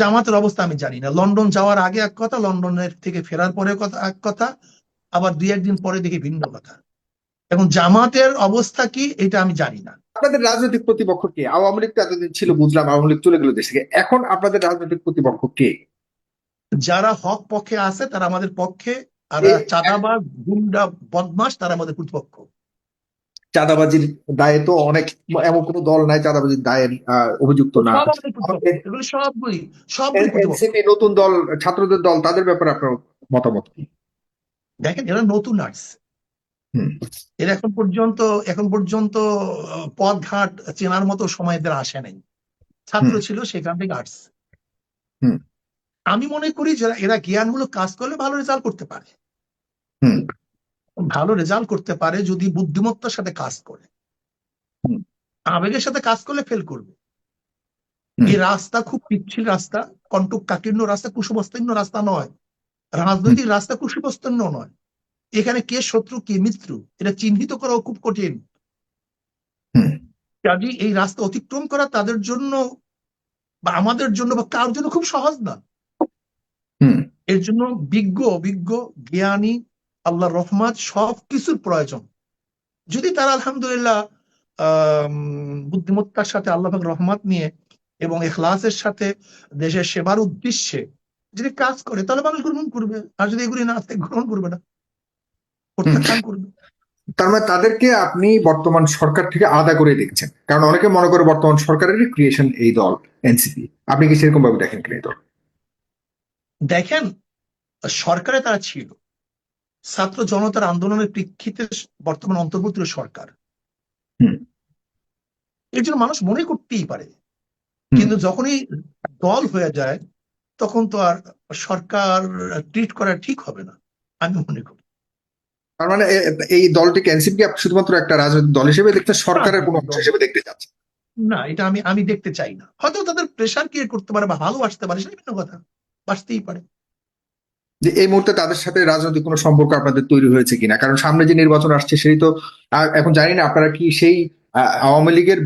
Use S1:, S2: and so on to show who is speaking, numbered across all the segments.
S1: জামাতের অবস্থা আমি জানি না। লন্ডন যাওয়ার আগে এক কথা লন্ডনের থেকে ফেরার পরে কথা এক কথা আবার দুই একদিন পরে দেখি ভিন্ন কথা। এখন জামাতের অবস্থা কি এটা আমি জানি না।
S2: আপনাদের রাজনৈতিক প্রতিপক্ষ কে? আওয়ামী লীগ তো এতদিন ছিল বুঝলাম আওয়ামী লীগ চলে গেল দেশ থেকে। এখন আপনাদের রাজনৈতিক প্রতিপক্ষ কে?
S1: যারা হক পক্ষে আছে তারা আমাদের পক্ষে আর চাঁদাবাজ গুন্ডা বদমাস তারা আমাদের প্রতিপক্ষ।
S2: চাঁদাবাজির দায়ে তো অনেক এমন কোনো দল নাই চাঁদাবাজির দায়ের অভিযুক্ত না।
S1: সবগুলি সবগুলি
S2: নতুন দল ছাত্রদের দল তাদের ব্যাপারে আপনার মতামত কি?
S1: দেখেন এরা নতুন আসছে
S2: হুম।
S1: এরা এখন পর্যন্ত এখন পর্যন্ত আহ, পথ ঘাট চেনার মতো সময় এদের আসে নাই। ছাত্র ছিল সেখান থেকে
S2: হুম।
S1: আমি মনে করি যারা এরা জ্ঞানমূলক কাজ করলে ভালো রেজাল্ট করতে পারে। ভালো রেজাল্ট করতে পারে যদি বুদ্ধিমত্তার সাথে কাজ করে। আবেগের সাথে কাজ করলে ফেল করবে। এই রাস্তা খুব পিচ্ছিল রাস্তা কণ্টক কাকীর্ণ রাস্তা কুসুমস্তীর্ণ রাস্তা নয়। রাজনৈতিক রাস্তা কুসুমস্তীর্ণ নয়। এখানে কে শত্রু কে মিত্র এটা চিহ্নিত করাও খুব কঠিন। কাজী এই রাস্তা অতিক্রম করা তাদের জন্য বা আমাদের জন্য বা কার জন্য খুব সহজ না। এর জন্য বিজ্ঞ অভিজ্ঞ জ্ঞানী আল্লাহর রহমত সব কিছুর প্রয়োজন। যদি তারা আলহামদুলিল্লাহ বুদ্ধিমত্তার সাথে আল্লাহ রহমত নিয়ে এবং এখলাসের সাথে দেশের সেবার উদ্দেশ্যে যদি কাজ করে তাহলে মানুষ গ্রহণ করবে। আর যদি এগুলি না থাকে গ্রহণ করবে না। প্রত্যাখ্যান করবে।
S2: তার মানে তাদেরকে আপনি বর্তমান সরকার থেকে আলাদা করে দেখছেন। কারণ অনেকে মনে করে বর্তমান সরকারেরই ক্রিয়েশন এই দল এনসিপি আপনি কি সেরকম ভাবে দেখেন কিনা এই দল?
S1: দেখেন সরকারে তারা ছিল। ছাত্র জনতার আন্দোলনের প্রেক্ষিতে বর্তমান অন্তর্বর্তী সরকার।
S2: হুম।
S1: এর জন্য মানুষ মনে করতেই পারে। কিন্তু যখনই দল হয়ে যায় তখন তো আর সরকার ট্রিট করা ঠিক হবে না আমি মনে করি।
S2: তার মানে এই দলটিকে এনসিপি শুধুমাত্র একটা রাজনৈতিক দল হিসেবে দেখতে সরকারের কোনো অংশ হিসেবে দেখতে চাচ্ছে?
S1: না এটা আমি আমি দেখতে চাই না। হয়তো তাদের প্রেশার ক্রিয়েট করতে পারে বা ভালো আসতে পারে সেটা ভিন্ন কথা। আসতেই পারে।
S2: যে এই মুহূর্তে তাদের সাথে রাজনৈতিক কোনো সম্পর্ক আপনাদের তৈরি হয়েছে কিনা? কারণ সামনে যে নির্বাচন আসছে সেই তো এখন জানি না আপনারা কি সেই আওয়ামী লীগের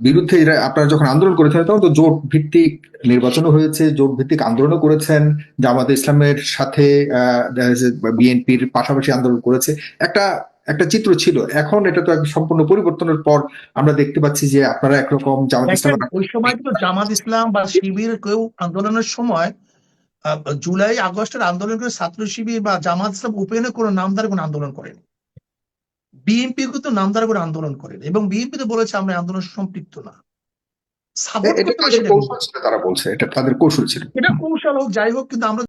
S2: বিরুদ্ধে আপনারা যখন আন্দোলন করেছেন তখন তো জোট ভিত্তিক নির্বাচনও হয়েছে জোট ভিত্তিক আন্দোলনও করেছেন জামাত ইসলামের সাথে বিএনপির পাশাপাশি আন্দোলন করেছে। একটা একটা চিত্র ছিল। এখন এটা তো এক সম্পূর্ণ পরিবর্তনের পর আমরা দেখতে পাচ্ছি যে আপনারা একরকম জামাত ইসলাম
S1: ওই সময় তো জামাত ইসলাম বা শিবির কেউ আন্দোলনের সময় জুলাই আগস্টের আন্দোলন করে ছাত্র শিবির বা জামাত ইসলাম উপেনে কোনো নামদার কোনো আন্দোলন করেনি। বিএনপি কিন্তু নামদার করে আন্দোলন করেন এবং বিএনপি তো বলেছে আমরা আন্দোলন সম্পৃক্ত না।
S2: তারা বলছে এটা তাদের কৌশল ছিল।
S1: এটা কৌশল হোক যাই হোক কিন্তু আমরা